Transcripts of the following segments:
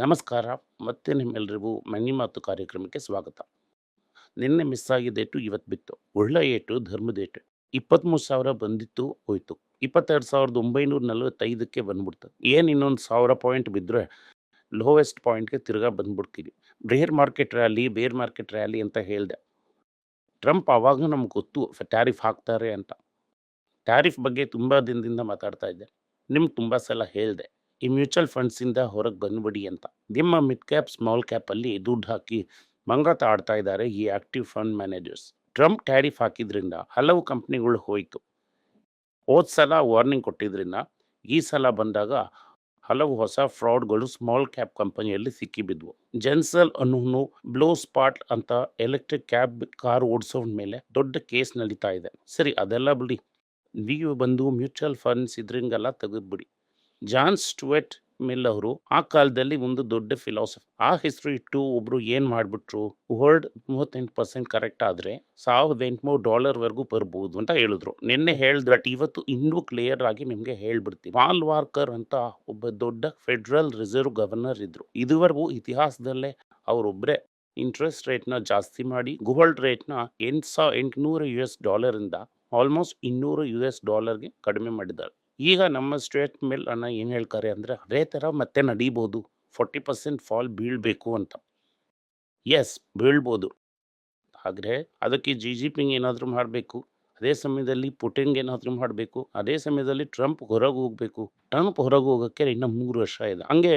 ನಮಸ್ಕಾರ, ಮತ್ತೆ ನಿಮ್ಮೆಲ್ಲರಿಗೂ ಮನಿ ಮಾತು ಕಾರ್ಯಕ್ರಮಕ್ಕೆ ಸ್ವಾಗತ. ನಿನ್ನೆ ಮಿಸ್ ಆಗಿದ್ದೇಟು ಇವತ್ತು ಬಿತ್ತು. ಒಳ್ಳೆ ಏಟು, ಧರ್ಮದ ಏಟು. ಇಪ್ಪತ್ತ್ಮೂರು ಸಾವಿರ ಬಂದಿತ್ತು, ಹೋಯ್ತು. ಇಪ್ಪತ್ತೆರಡು ಸಾವಿರದ ಒಂಬೈನೂರ ನಲವತ್ತೈದಕ್ಕೆ ಬಂದ್ಬಿಡ್ತು. ಏನು ಇನ್ನೊಂದು ಸಾವಿರ ಪಾಯಿಂಟ್ ಬಿದ್ದರೆ ಲೋವೆಸ್ಟ್ ಪಾಯಿಂಟ್ಗೆ ತಿರ್ಗಾ ಬಂದ್ಬಿಡ್ತೀವಿ bear market rally bear market rally ಅಂತ ಹೇಳಿದೆ. ಟ್ರಂಪ್ ಆವಾಗ ನಮ್ಗೆ ಗೊತ್ತು ಟ್ಯಾರಿಫ್ ಹಾಕ್ತಾರೆ ಅಂತ. ಟ್ಯಾರಿಫ್ ಬಗ್ಗೆ ತುಂಬ ದಿನದಿಂದ ಮಾತಾಡ್ತಾ ಇದ್ದೆ. ನಿಮ್ಗೆ ತುಂಬ ಸಲ ಹೇಳಿದೆ. ಈ ಮ್ಯೂಚುವಲ್ ಫಂಡ್ಸಿಂದ ಹೊರಗೆ ಬಂದ್ಬಿಡಿ ಅಂತ. ನಿಮ್ಮ ಮಿಡ್ ಕ್ಯಾಪ್, ಸ್ಮಾಲ್ ಕ್ಯಾಪಲ್ಲಿ ದುಡ್ಡು ಹಾಕಿ ಮಂಗತ ಆಡ್ತಾ ಇದ್ದಾರೆ ಈ active fund managers. Trump tariff ಹಾಕಿದ್ರಿಂದ ಹಲವು ಕಂಪ್ನಿಗಳು ಹೋಯಿತು. ಹೋದ ಸಲ ವಾರ್ನಿಂಗ್ ಕೊಟ್ಟಿದ್ರಿಂದ ಈ ಸಲ ಬಂದಾಗ ಹಲವು ಹೊಸ ಫ್ರಾಡ್ಗಳು ಸ್ಮಾಲ್ ಕ್ಯಾಪ್ ಕಂಪನಿಯಲ್ಲಿ ಸಿಕ್ಕಿಬಿದ್ವು. ಜೆನ್ಸಲ್ ಅನ್ನೋನು ಬ್ಲೋ ಸ್ಪಾಟ್ ಅಂತ ಎಲೆಕ್ಟ್ರಿಕ್ ಕ್ಯಾಬ್ ಕಾರ್ ಓಡಿಸೋನ್ ಮೇಲೆ ದೊಡ್ಡ ಕೇಸ್ ನಡೀತಾ ಇದೆ. ಸರಿ ಅದೆಲ್ಲ ಬಿಡಿ. ನೀವು ಬಂದು ಮ್ಯೂಚುವಲ್ ಫಂಡ್ಸ್ ಇದ್ರಿಂಗೆಲ್ಲ ತೆಗೆದ್ಬಿಡಿ. ಜಾನ್ ಸ್ಟುವೆಟ್ ಮಿಲ್ ಅವರು ಆ ಕಾಲದಲ್ಲಿ ಒಂದು ದೊಡ್ಡ ಫಿಲಾಸಫಿ ಆ ಹೆಸರು ಇಟ್ಟು ಒಬ್ರು ಏನ್ ಮಾಡ್ಬಿಟ್ರು ವರ್ಲ್ಡ್ ಮೂವತ್ತೆಂಟು ಪರ್ಸೆಂಟ್ ಕರೆಕ್ಟ್ ಆದ್ರೆ ಸಾವಿರದ ಎಂಟುನೂರು ಡಾಲರ್ವರೆಗೂ ಬರ್ಬೋದು ಅಂತ ಹೇಳಿದ್ರು. ನಿನ್ನೆ ಬಟ್ ಇವತ್ತು ಇನ್ನೂ ಕ್ಲಿಯರ್ ಆಗಿ ನಿಮ್ಗೆ ಹೇಳ್ಬಿಡ್ತೀವಿ ಪಾಲ್ ವಾರ್ಕರ್ ಅಂತ ಒಬ್ಬ ದೊಡ್ಡ ಫೆಡರಲ್ ರಿಸರ್ವ್ ಗವರ್ನರ್ ಇದ್ರು. ಇದುವರೆಗೂ ಇತಿಹಾಸದಲ್ಲೇ ಅವರೊಬ್ಬರೇ ಇಂಟ್ರೆಸ್ಟ್ ರೇಟ್ನ ಜಾಸ್ತಿ ಮಾಡಿ ಗೋಲ್ಡ್ ರೇಟ್ನ ಎಂಟು ಸಾವಿರ ಎಂಟುನೂರು ಯು ಎಸ್ ಡಾಲರಿಂದ ಆಲ್ಮೋಸ್ಟ್ ಇನ್ನೂರು ಯು ಎಸ್ ಡಾಲರ್ಗೆ ಕಡಿಮೆ ಮಾಡಿದ್ದಾರೆ. ಈಗ ನಮ್ಮ ಸ್ಟೇಟ್ ಮೇಲೆ ಅನ್ನ ಏನು ಹೇಳ್ತಾರೆ ಅಂದರೆ, ಅದೇ ಥರ ಮತ್ತೆ ನಡೀಬೋದು. ಫೋರ್ಟಿ ಪರ್ಸೆಂಟ್ ಫಾಲ್ ಬೀಳಬೇಕು ಅಂತ. ಎಸ್ ಬೀಳ್ಬೋದು. ಆದರೆ ಅದಕ್ಕೆ ಜಿ ಜಿ ಪಿಂಗ್ ಏನಾದರೂ ಮಾಡಬೇಕು? ಅದೇ ಸಮಯದಲ್ಲಿ ಪುಟಿನ್ಗೆ ಏನಾದರೂ ಮಾಡಬೇಕು? ಅದೇ ಸಮಯದಲ್ಲಿ ಟ್ರಂಪ್ ಹೊರಗೆ ಹೋಗಬೇಕು? ಟ್ರಂಪ್ ಹೊರಗೆ ಹೋಗೋಕ್ಕೆ ಇನ್ನೂ ಮೂರು ವರ್ಷ ಇದೆ. ಹಂಗೆ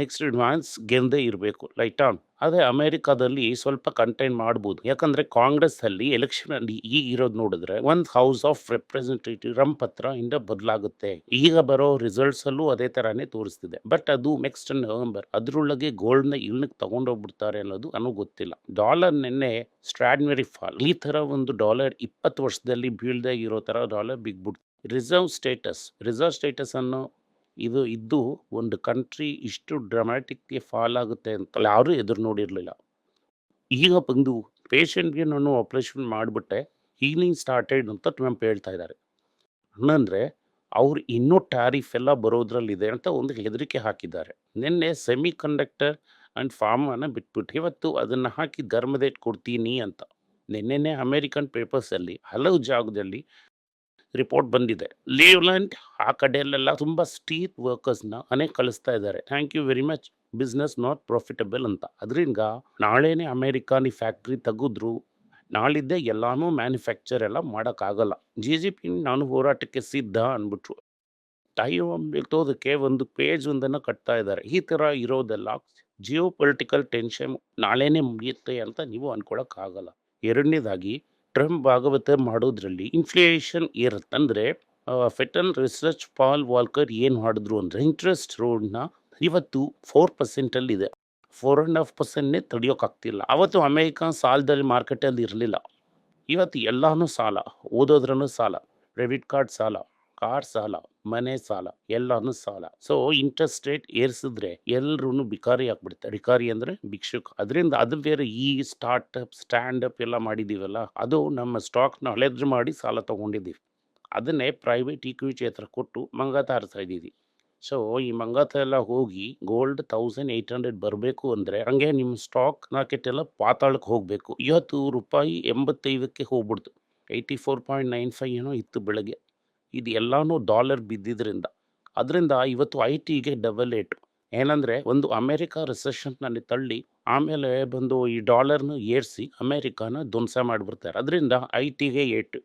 ನೆಕ್ಸ್ಟ್ ಅಡ್ವಾನ್ಸ್ ಗೆಂದೇ ಇರಬೇಕು. ಲೈಟ್ ಆನ್ ಅದೇ ಅಮೇರಿಕಾದಲ್ಲಿ ಸ್ವಲ್ಪ ಕಂಟೈನ್ ಮಾಡ್ಬೋದು. ಯಾಕಂದರೆ ಕಾಂಗ್ರೆಸ್ಸಲ್ಲಿ ಎಲೆಕ್ಷನಲ್ಲಿ ಈಗ ಇರೋದು ನೋಡಿದ್ರೆ ಒಂದು ಹೌಸ್ ಆಫ್ ರೆಪ್ರೆಸೆಂಟೇಟಿವ್ ರಂ ಪತ್ರ ಇಂದ ಬದಲಾಗುತ್ತೆ. ಈಗ ಬರೋ ರಿಸಲ್ಟ್ಸ್ ಅಲ್ಲೂ ಅದೇ ತರಾನೇ ತೋರಿಸ್ತಿದೆ. ಬಟ್ ಅದು ನೆಕ್ಸ್ಟ್ ನವೆಂಬರ್ ಅದರೊಳಗೆ ಗೋಲ್ಡ್ನ ಇಳ್ನಕ್ ತಗೊಂಡೋಗ್ಬಿಡ್ತಾರೆ ಅನ್ನೋದು ನನಗೆ ಗೊತ್ತಿಲ್ಲ. ಡಾಲರ್ ನಿನ್ನೆ ಸ್ಟ್ರಾಡ್ನರಿ ಫಾಲ್ ಈ ತರ ಒಂದು ಡಾಲರ್ ಇಪ್ಪತ್ತು ವರ್ಷದಲ್ಲಿ ಬೀಳ್ದೆ ಇರೋ ತರ ಡಾಲರ್ ಬಿಗ್ಬಿಡ್ತು. ರಿಸರ್ವ್ ಸ್ಟೇಟಸ್ ರಿಸರ್ವ್ ಸ್ಟೇಟಸ್ ಅನ್ನೋ ಇದು ಇದ್ದು ಒಂದು ಕಂಟ್ರಿ ಇಷ್ಟು ಡ್ರಾಮ್ಯಾಟಿಕ್ಲಿ ಫಾಲ್ ಆಗುತ್ತೆ ಅಂತ ಯಾರೂ ಎದುರು ನೋಡಿರಲಿಲ್ಲ. ಈಗ ಬಂದು ಪೇಷಂಟ್ಗೆ ನಾನು ಆಪ್ರೇಷನ್ ಮಾಡಿಬಿಟ್ಟೆ ಹೀಲಿಂಗ್ ಸ್ಟಾರ್ಟೆಡ್ ಅಂತ ಟ್ರಂಪ್ ಹೇಳ್ತಾ ಇದ್ದಾರೆ. ಅಣ್ಣಂದ್ರೆ ಅವ್ರು ಇನ್ನೂ ಟ್ಯಾರಿಫ್ ಎಲ್ಲ ಬರೋದ್ರಲ್ಲಿದೆ ಅಂತ ಒಂದು ಹೆದರಿಕೆ ಹಾಕಿದ್ದಾರೆ. ನಿನ್ನೆ ಸೆಮಿ ಕಂಡಕ್ಟರ್ ಆ್ಯಂಡ್ ಫಾರ್ಮನ್ನು ಬಿಟ್ಬಿಟ್ಟು ಇವತ್ತು ಅದನ್ನು ಹಾಕಿ ಗರ್ಮದೇಟ್ ಕೊಡ್ತೀನಿ ಅಂತ. ನಿನ್ನೆನೆ ಅಮೇರಿಕನ್ ಪೇಪರ್ಸಲ್ಲಿ ಹಲವು ಜಾಗದಲ್ಲಿ ರಿಪೋರ್ಟ್ ಬಂದಿದೆ. ಲೀವ್ಲ್ಯಾಂಡ್ ಆ ಕಡೆಯಲ್ಲೆಲ್ಲ ತುಂಬ ಸ್ಟೀತ್ ವರ್ಕರ್ಸ್ನ ಅನೇಕ ಕಳಿಸ್ತಾ ಇದ್ದಾರೆ. Thank you very much business not profitable ಅಂತ. ಅದರಿಂದ ನಾಳೆನೇ ಅಮೇರಿಕಾನಿ ಫ್ಯಾಕ್ಟ್ರಿ ತೆಗೆದ್ರು. ನಾಳಿದ್ದೆ ಎಲ್ಲನೂ ಮ್ಯಾನುಫ್ಯಾಕ್ಚರ್ ಎಲ್ಲ ಮಾಡೋಕ್ಕಾಗಲ್ಲ. ಜಿ ಜಿ ಪಿ ನಾನು ಹೋರಾಟಕ್ಕೆ ಸಿದ್ಧ ಅಂದ್ಬಿಟ್ರು ಟೈಮ್ ಬಿತ್ತೋದಕ್ಕೆ ಒಂದು ಪೇಜ್ ಒಂದನ್ನು ಕಟ್ತಾ ಇದ್ದಾರೆ. ಈ ಥರ ಇರೋದೆಲ್ಲ ಜಿಯೋ ಪೊಲಿಟಿಕಲ್ ಟೆನ್ಷನ್ ನಾಳೆನೇ ಮುಗಿಯುತ್ತೆ ಅಂತ ನೀವು ಅಂದ್ಕೊಳಕ್ಕಾಗಲ್ಲ ಎರಡನೇದಾಗಿ ಟ್ರಂಪ್ ಭಾಗವತ ಮಾಡೋದ್ರಲ್ಲಿ ಇನ್ಫ್ಲೇಷನ್ ಅಂದರೆ ಫೆಟಲ್ ರಿಸರ್ಚ್ ಪಾಲ್ ವಾಲ್ಕರ್ ಏನು ಮಾಡಿದ್ರು ಅಂದರೆ ಇಂಟ್ರೆಸ್ಟ್ ರೋಡ್ನ ಇವತ್ತು ಫೋರ್ ಪರ್ಸೆಂಟಲ್ಲಿದೆ ಫೋರ್ ಆ್ಯಂಡ್ ಹಾಫ್ ಪರ್ಸೆಂಟ್ನೇ ತಡೆಯೋಕ್ಕಾಗ್ತಿಲ್ಲ ಅವತ್ತು ಅಮೇರಿಕಾ ಸಾಲದಲ್ಲಿ ಮಾರ್ಕೆಟಲ್ಲಿ ಇರಲಿಲ್ಲ. ಇವತ್ತು ಎಲ್ಲನೂ ಸಾಲ ಓದೋದ್ರೂ ಸಾಲ ಕ್ರೆಡಿಟ್ ಕಾರ್ಡ್ ಸಾಲ. ಕಾರ್ ಸಾಲ, ಮನೆ ಸಾಲ, ಎಲ್ಲಾನು ಸಾಲ. ಸೊ ಇಂಟ್ರೆಸ್ಟ್ ರೇಟ್ ಏರಿಸಿದ್ರೆ ಎಲ್ರೂ ಬಿಕಾರಿ ಆಗ್ಬಿಡುತ್ತೆ ಬಿಕಾರಿ ಅಂದ್ರೆ ಭಿಕ್ಷುಕ. ಅದರಿಂದ ಅದು ಬೇರೆ ಈ ಸ್ಟಾರ್ಟಪ್ ಸ್ಟ್ಯಾಂಡಪ್ ಎಲ್ಲ ಮಾಡಿದೀವಲ್ಲ, ಅದು ನಮ್ಮ ಸ್ಟಾಕ್ನ ಹಳೆದ್ರು ಮಾಡಿ ಸಾಲ ತಗೊಂಡಿದ್ದೀವಿ ಅದನ್ನೇ ಪ್ರೈವೇಟ್ ಈಕ್ವಿಟಿ ಹತ್ರ ಕೊಟ್ಟು ಮಂಗ ಆರಿಸ್ತಾ ಇದ್ದೀವಿ ಸೊ ಈ ಮಂಗಾತ ಎಲ್ಲ ಹೋಗಿ ಗೋಲ್ಡ್ ತೌಸಂಡ್ ಏಯ್ಟ್ ಹಂಡ್ರೆಡ್ ಬರಬೇಕು ಅಂದರೆ ಹಂಗೆ ನಿಮ್ಮ ಸ್ಟಾಕ್ ಮಾರ್ಕೆಟ್ ಎಲ್ಲ ಪಾತಾಳಕ್ಕೆ ಹೋಗಬೇಕು. ಇವತ್ತು ರೂಪಾಯಿ ಎಂಬತ್ತೈದಕ್ಕೆ ಹೋಗ್ಬಿಡ್ತು. Eighty four point nine five ಏನೋ ಇತ್ತು ಬೆಳಗ್ಗೆ. ಇದು ಎಲ್ಲಾನು ಡಾಲರ್ ಬಿದ್ದಿದ್ದರಿಂದ ಅದರಿಂದ ಇವತ್ತು ಐ ಟಿಗೆ ಡಬಲ್ ಏಟ್ ಏನಂದರೆ ಒಂದು ಅಮೇರಿಕಾ ರಿಸೆಷನ್ನಲ್ಲಿ ತಳ್ಳಿ ಆಮೇಲೆ ಬಂದು ಈ ಡಾಲರ್ನ ಏರಿಸಿ ಅಮೇರಿಕಾನ ಧ್ವಂಸ ಮಾಡಿಬಿಡ್ತಾರೆ. ಅದರಿಂದ ಐ ಟಿಗೆ ಏಟು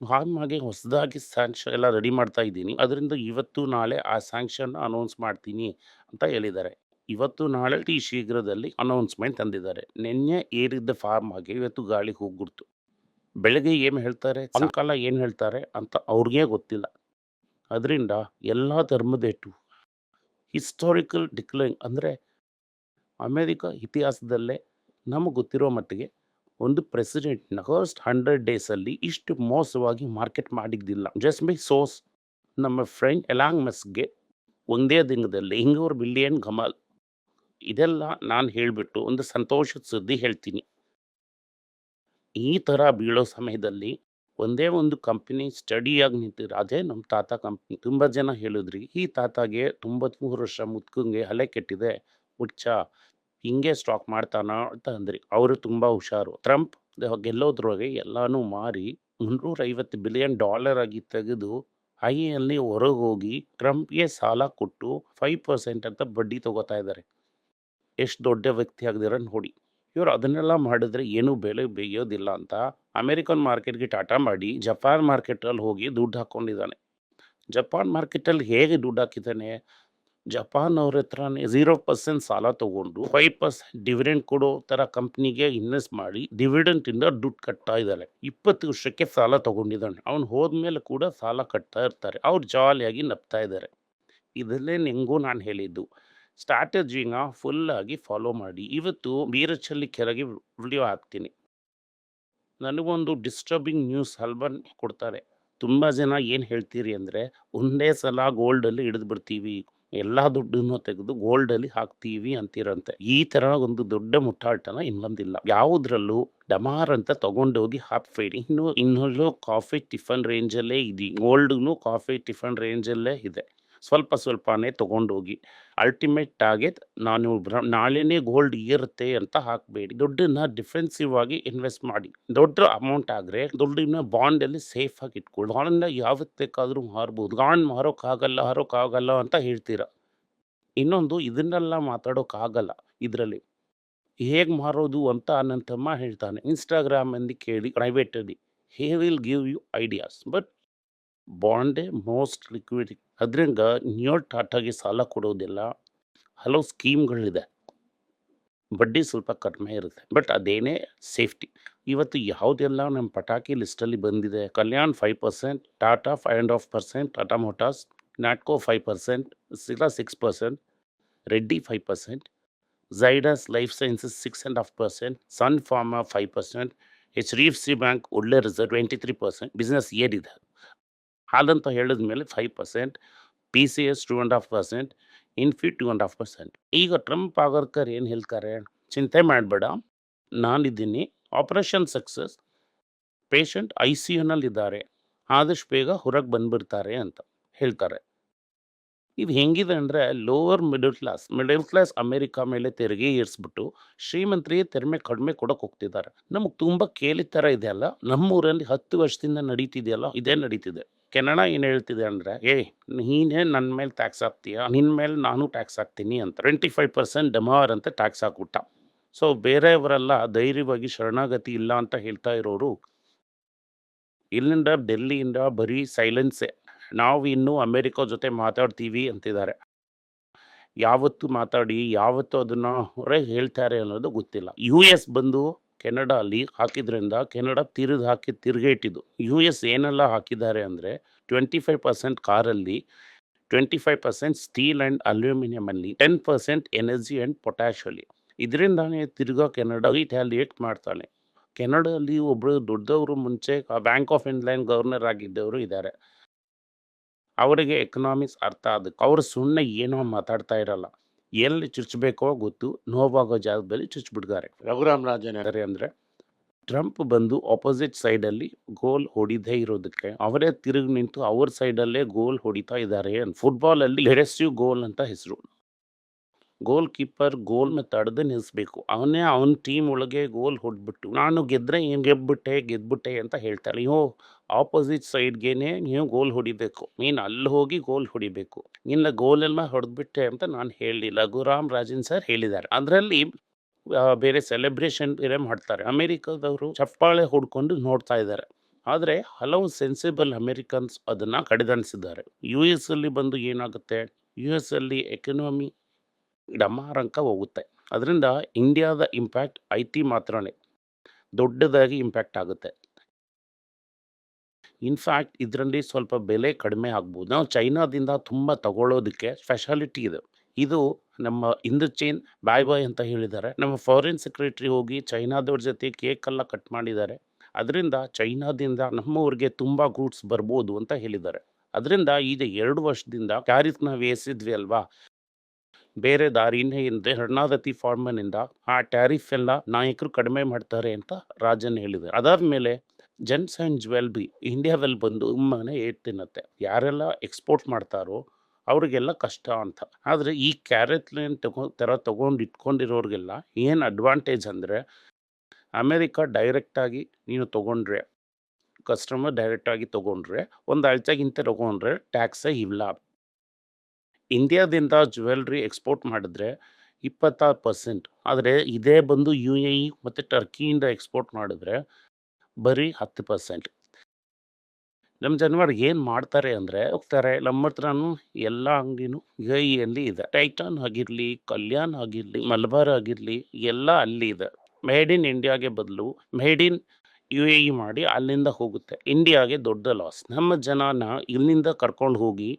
ಹಾಗೆ ಹೊಸದಾಗಿ ಸ್ಯಾಂಕ್ಷನ್ ಎಲ್ಲ ರೆಡಿ ಮಾಡ್ತಾ ಇದ್ದೀನಿ. ಅದರಿಂದ ಇವತ್ತು ನಾಳೆ ಆ ಸ್ಯಾಂಕ್ಷನ್ ಅನೌನ್ಸ್ ಮಾಡ್ತೀನಿ ಅಂತ ಹೇಳಿದ್ದಾರೆ. ಇವತ್ತು ನಾಳೆ ಈ ಶೀಘ್ರದಲ್ಲಿ ಅನೌನ್ಸ್ಮೆಂಟ್ ತಂದಿದ್ದಾರೆ. ನಿನ್ನೆ ಏರಿದ್ದ ಫಾರ್ಮ್ ಆಗಿ ಇವತ್ತು ಗಾಳಿ ಹೋಗ್ಬಿಡ್ತು ಬೆಳಗ್ಗೆ ಏನು ಹೇಳ್ತಾರೆ? ಸಾಯಂಕಾಲ ಏನು ಹೇಳ್ತಾರೆ? ಅಂತ ಅವ್ರಿಗೆ ಗೊತ್ತಿಲ್ಲ. ಅದರಿಂದ ಎಲ್ಲ ಧರ್ಮದೇಟು ಹಿಸ್ಟಾರಿಕಲ್ ಡಿಕ್ಲೈನ್ ಅಂದರೆ ಅಮೇರಿಕ ಇತಿಹಾಸದಲ್ಲೇ ನಮಗೆ ಗೊತ್ತಿರೋ ಮಟ್ಟಿಗೆ ಒಂದು ಪ್ರೆಸಿಡೆಂಟ್ನ ಫಸ್ಟ್ ಹಂಡ್ರೆಡ್ ಡೇಸಲ್ಲಿ ಇಷ್ಟು ಮೋಸವಾಗಿ ಮಾರ್ಕೆಟ್ ಮಾಡಿದ್ದಿಲ್ಲ. ಜಸ್ಟ್ ಬೈ ಸೋಸ್ ನಮ್ಮ ಫ್ರೆಂಡ್ ಎಲಾಂಗ್ ಮೆಸ್ಗೆ ಒಂದೇ ದಿನದಲ್ಲಿ ಹಿಂಗೂರು ಬಿಲಿಯನ್ ಘಮಾಲ್. ಇದೆಲ್ಲ ನಾನು ಹೇಳಿಬಿಟ್ಟು ಒಂದು ಸಂತೋಷದ ಸುದ್ದಿ ಹೇಳ್ತೀನಿ. ಈ ಥರ ಬೀಳೋ ಸಮಯದಲ್ಲಿ ಒಂದೇ ಒಂದು ಕಂಪ್ನಿ ಸ್ಟಡಿಯಾಗಿ ನಿಂತಿದ್ರು ಅದೇ ನಮ್ಮ ತಾತ ಕಂಪ್ನಿ ತುಂಬ ಜನ ಹೇಳಿದ್ರಿ, ಈ ತಾತಾಗೆ ತೊಂಬತ್ಮೂರು ವರ್ಷ ಮುತ್ಕಂಗೆ ಹಲೆ ಕೆಟ್ಟಿದೆ, ಹುಚ್ಚ, ಹಿಂಗೆ ಸ್ಟಾಕ್ ಮಾಡ್ತಾನ ಅಂತ ಅಂದ್ರಿ. ಅವರು ತುಂಬ ಹುಷಾರು. ಟ್ರಂಪ್ ಗೆಲ್ಲೋದ್ರೊಳಗೆ ಎಲ್ಲಾನು ಮಾರಿ ಮುನ್ನೂರ ಐವತ್ತು ಬಿಲಿಯನ್ ಡಾಲರ್ ಆಗಿ ತೆಗೆದು ಐಯಲ್ಲಿ ಹೊರಗೆ ಹೋಗಿ ಟ್ರಂಪ್ಗೆ ಸಾಲ ಕೊಟ್ಟು ಫೈವ್ ಪರ್ಸೆಂಟ್ ಅಂತ ಬಡ್ಡಿ ತಗೋತಾ ಇದ್ದಾರೆ. ಎಷ್ಟು ದೊಡ್ಡ ವ್ಯಕ್ತಿ ಆಗದಿರ ನೋಡಿ. ಇವ್ರು ಅದನ್ನೆಲ್ಲ ಮಾಡಿದ್ರೆ ಏನು ಬೆಲೆ ಬೇಯೋದಿಲ್ಲ ಅಂತ ಅಮೆರಿಕನ್ ಮಾರ್ಕೆಟ್ಗೆ ಟಾಟಾ ಮಾಡಿ ಜಪಾನ್ ಮಾರ್ಕೆಟಲ್ಲಿ ಹೋಗಿ ದುಡ್ಡು ಹಾಕ್ಕೊಂಡಿದ್ದಾನೆ. ಜಪಾನ್ ಮಾರ್ಕೆಟಲ್ಲಿ ಹೇಗೆ ದುಡ್ಡು ಹಾಕಿದ್ದಾನೆ? ಜಪಾನ್ ಅವ್ರ ಹತ್ರನೇ ಝೀರೋ ಪರ್ಸೆಂಟ್ ಸಾಲ ತೊಗೊಂಡು ಫೈವ್ ಪರ್ಸೆಂಟ್ ಡಿವಿಡೆಂಡ್ ಕೊಡೋ ಥರ ಕಂಪ್ನಿಗೆ ಇನ್ವೆಸ್ಟ್ ಮಾಡಿ ಡಿವಿಡೆಂಟಿಂದ ದುಡ್ಡು ಕಟ್ತಾ ಇದ್ದಾರೆ ಇಪ್ಪತ್ತು ವರ್ಷಕ್ಕೆ ಸಾಲ ತಗೊಂಡಿದ್ದಾನೆ. ಅವ್ನು ಹೋದ್ಮೇಲೆ ಕೂಡ ಸಾಲ ಕಟ್ತಾ ಇರ್ತಾರೆ. ಅವ್ರು ಜಾಲಿಯಾಗಿ ನಪ್ತಾ ಇದ್ದಾರೆ. ಇದಲ್ಲೇ ನಿಂಗೂ ನಾನು ಹೇಳಿದ್ದು. ಸ್ಟ್ರಾಟಜಿನ ಫುಲ್ಲಾಗಿ ಫಾಲೋ ಮಾಡಿ. ಇವತ್ತು ಬೀರಚಲ್ಲಿ ಕೆಳಗೆ ವಿಡಿಯೋ ಹಾಕ್ತೀನಿ. ನನಗೊಂದು ಡಿಸ್ಟರ್ಬಿಂಗ್ ನ್ಯೂಸ್ ಹಲ್ಬನ್ ಕೊಡ್ತಾರೆ. ತುಂಬ ಜನ ಏನು ಹೇಳ್ತೀರಿ ಅಂದರೆ, ಒಂದೇ ಸಲ ಗೋಲ್ಡಲ್ಲಿ ಹಿಡಿದು ಬಿಡ್ತೀವಿ. ಎಲ್ಲ ದುಡ್ಡನ್ನು ತೆಗೆದು ಗೋಲ್ಡಲ್ಲಿ ಹಾಕ್ತೀವಿ ಅಂತೀರಂತೆ. ಈ ಥರ ಒಂದು ದೊಡ್ಡ ಮುಟ್ಟಾಟನ ಇನ್ನೊಂದಿಲ್ಲ. ಯಾವುದ್ರಲ್ಲೂ ಡಮಾರ್ ಅಂತ ತಗೊಂಡೋಗಿ ಹಾಕ್ಬೇಡಿ ಇನ್ನು, ಇನ್ನೊಂದು ಕಾಫಿ ಟಿಫನ್ ರೇಂಜಲ್ಲೇ ಇದೆ. ಗೋಲ್ಡ್ನು ಕಾಫಿ ಟಿಫನ್ ರೇಂಜಲ್ಲೇ ಇದೆ. ಸ್ವಲ್ಪ ಸ್ವಲ್ಪನೇ ತಗೊಂಡೋಗಿ. ಅಲ್ಟಿಮೇಟ್ ಟಾರ್ಗೆಟ್ ನಾನು ನಾಳೆನೇ ಗೋಲ್ಡ್ ಇರುತ್ತೆ ಅಂತ ಹಾಕಬೇಡಿ. ದುಡ್ಡನ್ನ ಡಿಫೆನ್ಸಿವ್ ಆಗಿ ಇನ್ವೆಸ್ಟ್ ಮಾಡಿ. ದೊಡ್ಡ ಅಮೌಂಟ್ ಆದರೆ ದುಡ್ಡನ್ನ ಬಾಂಡಲ್ಲಿ ಸೇಫ್ ಆಗಿ ಇಟ್ಕೊಳ್ಳಿ. ಬಾಂಡ್ನ ಯಾವತ್ತು ಬೇಕಾದರೂ ಮಾರ್ಬೋದು. ಬಾಂಡ್ ಮಾರೋಕ್ಕಾಗಲ್ಲ, ಹಾರೋಕ್ಕಾಗಲ್ಲ ಅಂತ ಹೇಳ್ತೀರಾ. ಇನ್ನೊಂದು ಇದನ್ನೆಲ್ಲ ಮಾತಾಡೋಕ್ಕಾಗಲ್ಲ ಇದರಲ್ಲಿ. ಹೇಗೆ ಮಾರೋದು ಅಂತ ನನ್ನ ತಮ್ಮ ಹೇಳ್ತಾನೆ ಇನ್ಸ್ಟಾಗ್ರಾಮಲ್ಲಿ ಕೇಳಿ ಪ್ರೈವೇಟಲ್ಲಿ hey will give you ideas but ಬಾಂಡೇ most liquid. ಅದರಿಂದ ನ್ಯೂ ಟಾಟಾಗೆ ಸಾಲ ಕೊಡೋದಿಲ್ಲ. ಹಲವು ಸ್ಕೀಮ್ಗಳಿದೆ. ಬಡ್ಡಿ ಸ್ವಲ್ಪ ಕಡಿಮೆ ಇರುತ್ತೆ. ಬಟ್ ಅದೇನೇ ಸೇಫ್ಟಿ. ಇವತ್ತು ಯಾವುದೆಲ್ಲ ನಮ್ಮ ಪಟಾಕಿ ಲಿಸ್ಟಲ್ಲಿ ಬಂದಿದೆ? Kalyan five percent, Tata five and half percent, Tata Motors Natco five percent Cipla six percent, Reddy five percent, Zydus Life Sciences six and half percent, Sun Pharma five percent, H D F C bank ಒಳ್ಳೆ reserve twenty three percent. Business ಏರಿದೆ ಹಾಗಂತ ಹೇಳಿದ ಮೇಲೆ five percent P C S two and half percent Infy two and half percent ಈಗ Trump Agarkar ಏನು ಹೇಳ್ತಾರೆ? ಚಿಂತೆ ಮಾಡಬೇಡ. ನಾನಿದ್ದೀನಿ. Operation success patient I C ಯುನಲ್ಲಿದ್ದಾರೆ ಆದಷ್ಟು ಬೇಗ ಹೊರಗೆ ಬಂದ್ಬಿಡ್ತಾರೆ ಅಂತ ಹೇಳ್ತಾರೆ. ಇದು ಹೆಂಗಿದೆ ಅಂದರೆ lower middle class middle class America ಮೇಲೆ ತೆರಿಗೆ ಏರಿಸ್ಬಿಟ್ಟು ಶ್ರೀಮಂತರಿಗೆ ತೆರಿಗೆ ಕಡಿಮೆ ಕೊಡೋಕೆ ಹೋಗ್ತಿದ್ದಾರೆ. ನಮಗೆ ತುಂಬ ಕೇಳಿದ ಥರ ಇದೆಯಲ್ಲ ನಮ್ಮೂರಲ್ಲಿ ಹತ್ತು ವರ್ಷದಿಂದ ನಡೀತಿದೆಯಲ್ಲ? ಇದೇ ನಡೀತಿದೆ. ಕೆನಡಾ ಏನು ಹೇಳ್ತಿದೆ ಅಂದರೆ, ಏ, ನೀನೇ ನನ್ನ ಮೇಲೆ ಟ್ಯಾಕ್ಸ್ ಹಾಕ್ತೀಯ? ನಿನ್ನ ಮೇಲೆ ನಾನು ಟ್ಯಾಕ್ಸ್ ಹಾಕ್ತೀನಿ ಅಂತ. ಟ್ವೆಂಟಿ ಫೈವ್ ಪರ್ಸೆಂಟ್ ಡೆಮಾರ್ ಅಂತ ಟ್ಯಾಕ್ಸ್ ಹಾಕ್ಬಿಟ್ಟ. ಸೊ ಬೇರೆಯವರೆಲ್ಲ ಧೈರ್ಯವಾಗಿ ಶರಣಾಗತಿ ಇಲ್ಲ ಅಂತ ಹೇಳ್ತಾ ಇರೋರು, ಇಲ್ಲಿಂದ ಡೆಲ್ಲಿಯಿಂದ ಬರೀ ಸೈಲೆನ್ಸೇ ನಾವು ಇನ್ನೂ ಅಮೇರಿಕ ಜೊತೆ ಮಾತಾಡ್ತೀವಿ ಅಂತಿದ್ದಾರೆ. ಯಾವತ್ತು ಮಾತಾಡಿ, ಯಾವತ್ತು ಅದನ್ನು ಹೊರಗೆ ಹೇಳ್ತಾರೆ ಅನ್ನೋದು ಗೊತ್ತಿಲ್ಲ. ಯು ಎಸ್ ಬಂದು ಕೆನಡಾ ಅಲ್ಲಿ ಹಾಕಿದ್ರಿಂದ ಕೆನಡಾ ತಿರುಗಿ ಹಾಕಿ ತಿರುಗೇಟಿದ್ದು. ಯು ಎಸ್ ಏನೆಲ್ಲ ಹಾಕಿದ್ದಾರೆ ಅಂದರೆ ಟ್ವೆಂಟಿ ಫೈವ್ ಪರ್ಸೆಂಟ್ ಕಾರಲ್ಲಿ twenty five percent steel and ಅಲ್ಯೂಮಿನಿಯಮಲ್ಲಿ ten percent energy and ಪೊಟ್ಯಾಶಲ್ಲಿ ಇದರಿಂದಾನೇ ತಿರ್ಗಾ ಕೆನಡಾ ರಿಟ್ಯಾಲಿಯೇಟ್ ಮಾಡ್ತಾನೆ ಕೆನಡಾದಲ್ಲಿ ಒಬ್ಬರು ದೊಡ್ಡವರು ಮುಂಚೆ ಬ್ಯಾಂಕ್ ಆಫ್ ಇಂಗ್ಲೆಂಡ್ ಗವರ್ನರ್ ಆಗಿದ್ದವರು ಇದ್ದಾರೆ ಅವರಿಗೆ ಎಕನಾಮಿಕ್ಸ್ ಅರ್ಥ ಅದಕ್ಕೆ ಅವರು ಸುಮ್ಮನೆ ಏನೋ ಮಾತಾಡ್ತಾ ಇರಲ್ಲ. ಎಲ್ಲಿ ಚುಚ್ಚಬೇಕೋ ಗೊತ್ತು ನೋವಾಗೋ ಜಾಗದಲ್ಲಿ ಚುಚ್ಚಿಬಿಡ್ತಾರೆ ರಘುರಾಮ್ ರಾಜನ್. ಯಾರೇ ಅಂದರೆ ಟ್ರಂಪ್ ಬಂದು ಆಪೋಸಿಟ್ ಸೈಡಲ್ಲಿ ಗೋಲ್ ಹೊಡಿದೇ ಇರೋದಕ್ಕೆ ಅವರೇ ತಿರುಗಿ ನಿಂತು ಅವ್ರ ಸೈಡಲ್ಲೇ ಗೋಲ್ ಹೊಡಿತಾ ಇದ್ದಾರೆ. ಫುಟ್ಬಾಲಲ್ಲಿ ಲೆಡೆಸ್ಯೂ ಗೋಲ್ ಅಂತ ಹೆಸರು. ಗೋಲ್ ಕೀಪರ್ ಗೋಲ್ ತಡೆದು ನಿಲ್ಲಿಸ್ಬೇಕು ಅವನೇ ಅವನ ಟೀಮ್ ಒಳಗೆ ಗೋಲ್ ಹೊಡ್ಬಿಟ್ಟು, ನಾನು ಗೆದ್ದರೆ ಏನು ಗೆದ್ಬಿಟ್ಟೆ ಗೆದ್ಬಿಟ್ಟೆ ಅಂತ ಹೇಳ್ತಾರೆ ನೀವು ಆಪೋಸಿಟ್ ಸೈಡ್ಗೇನೆ ನೀವು ಗೋಲ್ ಹೊಡಿಬೇಕು. ನೀನು ಅಲ್ಲಿ ಹೋಗಿ ಗೋಲ್ ಹೊಡಿಬೇಕು. ನಿನ್ನ ಗೋಲೆಲ್ಲ ಹೊಡೆದ್ಬಿಟ್ಟೆ ಅಂತ ನಾನು ಹೇಳಿ ಲಘುರಾಮ್ ರಾಜನ್ ಸರ್ ಹೇಳಿದ್ದಾರೆ. ಅದರಲ್ಲಿ ಬೇರೆ ಸೆಲೆಬ್ರೇಷನ್ ಬೇರೆ ಮಾಡ್ತಾರೆ. ಅಮೆರಿಕದವರು ಚಪ್ಪಾಳೆ ಹೊಡ್ಕೊಂಡು ನೋಡ್ತಾ ಇದ್ದಾರೆ. ಆದರೆ ಹಲವು ಸೆನ್ಸಿಬಲ್ ಅಮೆರಿಕನ್ಸ್ ಅದನ್ನು ಕಡೆಗಣಿಸಿದ್ದಾರೆ ಯು ಎಸ್ ಅಲ್ಲಿ ಬಂದು ಏನಾಗುತ್ತೆ? ಯು ಎಸ್ ಅಲ್ಲಿ ಎಕನಾಮಿ ಡಮಾರಂಕ ಹೋಗುತ್ತೆ. ಅದರಿಂದ ಇಂಡಿಯಾದ ಇಂಪ್ಯಾಕ್ಟ್ ಐ ಟಿ ಮಾತ್ರನೇ ದೊಡ್ಡದಾಗಿ ಇಂಪ್ಯಾಕ್ಟ್ ಆಗುತ್ತೆ. ಇನ್ಫ್ಯಾಕ್ಟ್ ಇದರಲ್ಲಿ ಸ್ವಲ್ಪ ಬೆಲೆ ಕಡಿಮೆ ಆಗ್ಬೋದು. ನಾವು ಚೈನಾದಿಂದ ತುಂಬ ತಗೊಳ್ಳೋದಕ್ಕೆ ಸ್ಪೆಷಾಲಿಟಿ ಇದೆ. ಇದು ನಮ್ಮ ಇಂದು ಚೈನ್ ಬಾಯ್ ಬಾಯ್ ಅಂತ ಹೇಳಿದ್ದಾರೆ. ನಮ್ಮ ಫಾರಿನ್ ಸೆಕ್ರೆಟರಿ ಹೋಗಿ ಚೈನಾದವ್ರ ಜೊತೆ ಕೇಕೆಲ್ಲ ಕಟ್ ಮಾಡಿದ್ದಾರೆ. ಅದರಿಂದ ಚೈನಾದಿಂದ ನಮ್ಮವ್ರಿಗೆ ತುಂಬ ಗೂಡ್ಸ್ ಬರ್ಬೋದು ಅಂತ ಹೇಳಿದ್ದಾರೆ. ಅದರಿಂದ ಈಗ ಎರಡು ವರ್ಷದಿಂದ ಟ್ಯಾರಿಫ್ ನಾವು ಏರಿಸಿದ್ವಿ ಅಲ್ವಾ? ಬೇರೆ ದಾರಿನೇ ಇಲ್ಲದೆ ಶರಣಾಗತಿ ಫಾರ್ಮನಿಂದ ಆ ಟ್ಯಾರಿಫ್ ಎಲ್ಲ ನಾಯಕರು ಕಡಿಮೆ ಮಾಡ್ತಾರೆ ಅಂತ ರಾಜನ್ ಹೇಳಿದೆ ಅದಾದ ಮೇಲೆ ಜೆನ್ಸ್ ಆ್ಯಂಡ್ ಬಿ ಇಂಡಿಯಾದಲ್ಲಿ ಬಂದು ಉಮ್ಮನೆ ಏಟ್ ತಿನ್ನತ್ತೆ. ಯಾರೆಲ್ಲ ಎಕ್ಸ್ಪೋರ್ಟ್ ಮಾಡ್ತಾರೋ ಅವ್ರಿಗೆಲ್ಲ ಕಷ್ಟ ಅಂತ. ಆದರೆ ಈ ಕ್ಯಾರೆಟ್ ಲೈನ್ ತಗೊ, ಥರ ತೊಗೊಂಡು ಇಟ್ಕೊಂಡಿರೋರಿಗೆಲ್ಲ ಏನು ಅಡ್ವಾಂಟೇಜ್ ಅಂದರೆ ಅಮೇರಿಕಾ ಡೈರೆಕ್ಟಾಗಿ ನೀನು ತೊಗೊಂಡ್ರೆ, ಕಸ್ಟಮರ್ ಡೈರೆಕ್ಟಾಗಿ ತೊಗೊಂಡ್ರೆ, ಒಂದು ಅಳತೆಗಿಂತ ತೊಗೊಂಡ್ರೆ ಟ್ಯಾಕ್ಸೇ ಇಲ್ಲ. ಇಂಡಿಯಾದಿಂದ ಜ್ಯುವೆಲ್ರಿ ಎಕ್ಸ್ಪೋರ್ಟ್ ಮಾಡಿದ್ರೆ ಇಪ್ಪತ್ತಾರು ಪರ್ಸೆಂಟ್ ಆದರೆ ಇದೇ ಬಂದು ಯು ಎ ಇ ಮತ್ತು ಟರ್ಕಿಯಿಂದ ಎಕ್ಸ್ಪೋರ್ಟ್ ಮಾಡಿದ್ರೆ ಬರೀ ಹತ್ತು ಪರ್ಸೆಂಟ್ ನಮ್ಮ ಜನವಾರ ಏನು ಮಾಡ್ತಾರೆ ಅಂದರೆ ಹೋಗ್ತಾರೆ, ನಮ್ಮ ಹತ್ರನೂ ಎಲ್ಲ ಅಂಗಡಿನೂ ಇಯಲ್ಲಿ ಇದೆ. ಟೈಟಾನ್ ಆಗಿರಲಿ ಕಲ್ಯಾಣ್ ಆಗಿರಲಿ ಮಲಬಾರ್ ಆಗಿರಲಿ, ಎಲ್ಲ ಅಲ್ಲಿ ಇದೆ. ಮೇಡ್ ಇನ್ ಇಂಡಿಯಾಗೆ ಬದಲು made in U A E ಮಾಡಿ ಅಲ್ಲಿಂದ ಹೋಗುತ್ತೆ. ಇಂಡಿಯಾಗೆ ದೊಡ್ಡ ಲಾಸ್ ನಮ್ಮ ಜನನ ಇಲ್ಲಿಂದ ಕರ್ಕೊಂಡು ಹೋಗಿ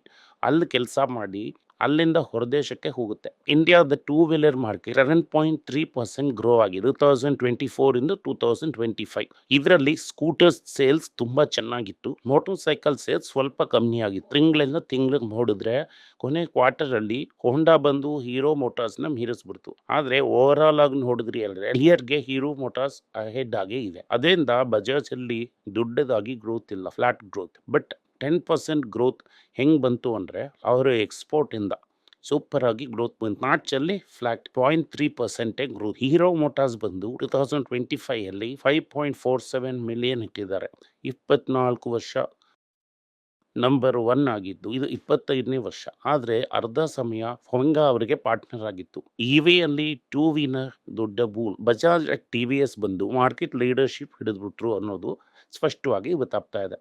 ಅಲ್ಲಿ ಕೆಲಸ ಮಾಡಿ ಅಲ್ಲಿಂದ ಹೊರದೇಶಕ್ಕೆ ಹೋಗುತ್ತೆ. ಇಂಡಿಯಾದ two wheeler market seven point three percent grow ಆಗಿದೆ. ಟೂ ತೌಸಂಡ್ ಟ್ವೆಂಟಿ ಫೋರಿಂದ ಟೂ ತೌಸಂಡ್ ಟ್ವೆಂಟಿ ಫೈವ್ ಇದರಲ್ಲಿ ಸ್ಕೂಟರ್ಸ್ ಸೇಲ್ಸ್ ತುಂಬ ಚೆನ್ನಾಗಿತ್ತು. ಮೋಟರ್ ಸೈಕಲ್ ಸೇಲ್ಸ್ ಸ್ವಲ್ಪ ಕಮ್ಮಿ ಆಗಿತ್ತು. ತಿಂಗಳಿಂದ ತಿಂಗಳಿಗೆ ನೋಡಿದ್ರೆ ಕೊನೆ ಕ್ವಾರ್ಟರಲ್ಲಿ ಹೋಂಡಾ ಬಂದು ಹೀರೋ ಮೋಟಾರ್ಸ್ನ ಮೀರಿಸ್ಬಿಡ್ತು. ಆದರೆ ಓವರ್ ಆಲ್ ಆಗಿ ನೋಡಿದ್ರಿ ಅಂದರೆ ಇಯರ್ಗೆ ಹೀರೋ ಮೋಟಾರ್ಸ್ ಹೆಡ್ ಆಗೇ ಇದೆ. ಅದರಿಂದ ಬಜಾಜ್ ಅಲ್ಲಿ ದೊಡ್ಡದಾಗಿ ಗ್ರೋತ್ ಇಲ್ಲ flat growth but ten percent growth ಹೆಂಗೆ ಬಂತು ಅಂದರೆ, ಅವರು ಎಕ್ಸ್ಪೋರ್ಟಿಂದ ಸೂಪರಾಗಿ ಗ್ರೋತ್ ಬಂತು. ಮಾರ್ಚಲ್ಲಿ ಫ್ಲಾಟ್ ಪಾಯಿಂಟ್ ತ್ರೀ ಪರ್ಸೆಂಟೇ ಗ್ರೋತ್ ಹೀರೋ ಮೋಟಾರ್ಸ್ ಬಂದು two thousand twenty ಫೈಯಲ್ಲಿ five point four seven million ಇಟ್ಟಿದ್ದಾರೆ. ಇಪ್ಪತ್ನಾಲ್ಕು ವರ್ಷ ನಂಬರ್ ಒನ್ ಆಗಿದ್ದು, ಇದು ಇಪ್ಪತ್ತೈದನೇ ವರ್ಷ. ಆದರೆ ಅರ್ಧ ಸಮಯ ಹೊಂಗ ಅವರಿಗೆ ಪಾರ್ಟ್ನರ್ ಆಗಿತ್ತು. ಇ ವಿಯಲ್ಲಿ ಟೂ ವೀನರ್ ದೊಡ್ಡ ಬೂಲ್ ಬಜಾಜ್ ಟಿ ವಿ ಎಸ್ ಬಂದು ಮಾರ್ಕೆಟ್ ಲೀಡರ್ಶಿಪ್ ಹಿಡಿದ್ಬಿಟ್ರು ಅನ್ನೋದು ಸ್ಪಷ್ಟವಾಗಿ ಗೊತ್ತಾಗ್ತಾ ಇದೆ.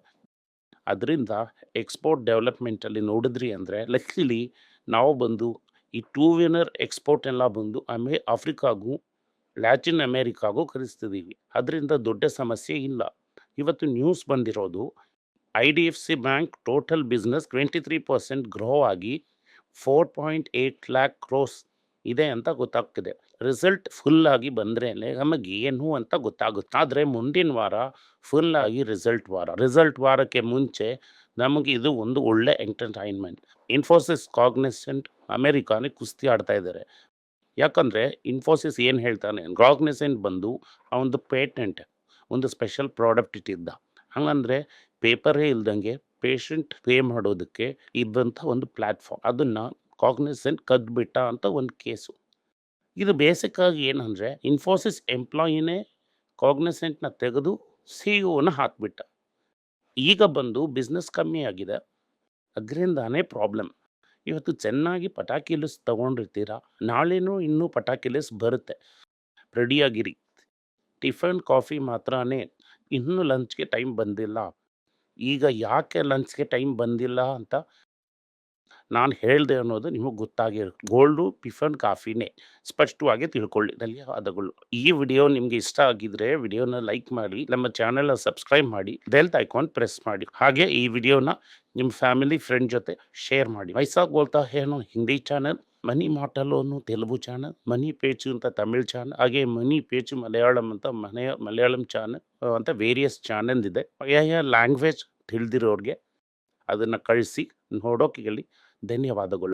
ಅದರಿಂದ ಎಕ್ಸ್ಪೋರ್ಟ್ ಡೆವಲಪ್ಮೆಂಟಲ್ಲಿ ನೋಡಿದ್ರಿ ಅಂದರೆ ಲಕ್ಕಿಲಿ ನಾವು ಬಂದು ಈ ಟೂ ವೀಲರ್ ಎಕ್ಸ್ಪೋರ್ಟ್ ಎಲ್ಲ ಬಂದು ಅಮೇ ಆಫ್ರಿಕಾಗೂ ಲ್ಯಾಟಿನ್ ಅಮೇರಿಕಾಗೂ ಕಲಿಸ್ತಿದ್ದೀವಿ ಅದರಿಂದ ದೊಡ್ಡ ಸಮಸ್ಯೆ ಇಲ್ಲ. ಇವತ್ತು ನ್ಯೂಸ್ ಬಂದಿರೋದು I D F C bank total business twenty three percent grow ಆಗಿ four point eight lakh crore ಇದೆ ಅಂತ ಗೊತ್ತಾಗ್ತಿದೆ. ರಿಸಲ್ಟ್ ಫುಲ್ಲಾಗಿ ಬಂದರೆ ನಮಗೆ ಏನು ಅಂತ ಗೊತ್ತಾಗುತ್ತೆ. ಆದರೆ ಮುಂದಿನ ವಾರ ಫುಲ್ಲಾಗಿ ರಿಸಲ್ಟ್ ವಾರ. ರಿಸಲ್ಟ್ ವಾರಕ್ಕೆ ಮುಂಚೆ ನಮಗೆ ಇದು ಒಂದು ಒಳ್ಳೆ ಎಂಟರ್ಟೈನ್ಮೆಂಟ್. ಇನ್ಫೋಸಿಸ್ ಕಾಗ್ನಿಸೆಂಟ್ ಅಮೇರಿಕಾನೇ ಕುಸ್ತಿ ಆಡ್ತಾ ಇದ್ದಾರೆ ಯಾಕಂದರೆ ಇನ್ಫೋಸಿಸ್ ಏನು ಹೇಳ್ತಾನೆ? ಕಾಗ್ನಿಸೆಂಟ್ ಬಂದು ಅವನದು ಪೇಟೆಂಟ್, ಒಂದು ಸ್ಪೆಷಲ್ ಪ್ರಾಡಕ್ಟ್ ಇಟ್ಟಿದ್ದ. ಹಂಗಂದರೆ ಪೇಪರೇ ಇಲ್ದಂಗೆ ಪೇಷಂಟ್ ಪೇ ಮಾಡೋದಕ್ಕೆ ಇದ್ದಂಥ ಒಂದು ಪ್ಲ್ಯಾಟ್ಫಾರ್ಮ್ ಅದನ್ನು ಕಾಗ್ನಿಸೆಂಟ್ ಕದ್ದುಬಿಟ್ಟ ಅಂತ ಒಂದು ಕೇಸು. ಇದು ಬೇಸಿಕ್ಕಾಗಿ ಏನಂದರೆ ಇನ್ಫೋಸಿಸ್ ಎಂಪ್ಲಾಯಿನೇ ಕಾಗ್ನಿಸೆಂಟ್ನ ತೆಗೆದು ಸಿ ಒನ ಹಾಕ್ಬಿಟ್ಟ. ಈಗ ಬಂದು ಬಿಸ್ನೆಸ್ ಕಮ್ಮಿ ಆಗಿದೆ. ಅದರಿಂದಾನೇ ಪ್ರಾಬ್ಲಮ್ ಇವತ್ತು ಚೆನ್ನಾಗಿ ಪಟಾಕಿ ಲಿಸ್ ತೊಗೊಂಡಿರ್ತೀರ? ನಾಳೆನೂ ಇನ್ನೂ ಪಟಾಕಿ ಲಿಸ್ ಬರುತ್ತೆ. ರೆಡಿಯಾಗಿರಿ ಟಿಫನ್ ಕಾಫಿ ಮಾತ್ರನೇ ಇನ್ನೂ ಲಂಚ್ಗೆ ಟೈಮ್ ಬಂದಿಲ್ಲ. ಈಗ ಯಾಕೆ ಲಂಚ್ಗೆ ಟೈಮ್ ಬಂದಿಲ್ಲ ಅಂತ ನಾನು ಹೇಳಿದೆ ಅನ್ನೋದು ನಿಮಗೆ ಗೊತ್ತಾಗಿರುತ್ತೆ ಗೋಲ್ಡು, ಪಿಫನ್, ಕಾಫಿನೇ ಸ್ಪಷ್ಟವಾಗಿ ತಿಳ್ಕೊಳ್ಳಿ. ಧನ್ಯವಾದಗಳು. ಈ ವಿಡಿಯೋ ನಿಮಗೆ ಇಷ್ಟ ಆಗಿದ್ರೆ ವಿಡಿಯೋನ ಲೈಕ್ ಮಾಡಿ, ನಮ್ಮ ಚಾನೆಲ್ನ ಸಬ್ಸ್ಕ್ರೈಬ್ ಮಾಡಿ, ಬೆಲ್ ಐಕಾನ್ ಪ್ರೆಸ್ ಮಾಡಿ. ಹಾಗೆ ಈ ವಿಡಿಯೋನ ನಿಮ್ಮ ಫ್ಯಾಮಿಲಿ, ಫ್ರೆಂಡ್ ಜೊತೆ ಶೇರ್ ಮಾಡಿ. ವಯಸ್ಸಾಗಿ ಬೋಲ್ತಾ ಏನೋ ಹಿಂದಿ ಚಾನಲ್, ಮನಿ ಮಾಟಲು ಅನ್ನೋ ತೆಲುಗು ಚಾನಲ್, ಮನಿ ಪೇಚು ಅಂತ ತಮಿಳ್ ಚಾನಲ್, ಹಾಗೆ ಮನಿ ಪೇಚು ಮಲಯಾಳಂ ಅಂತ ಮನೆಯ, ಮಲಯಾಳಂ ಚಾನಲ್ ಅಂತ ವೇರಿಯಸ್ ಚಾನಲ್ ಇದೆ. ಯಾವ ಲ್ಯಾಂಗ್ವೇಜ್ ತಿಳಿದಿರೋರಿಗೆ ಅದನ್ನು ಕಳಿಸಿ, ನೋಡೋಕೆ ಧನ್ಯವಾದಗಳು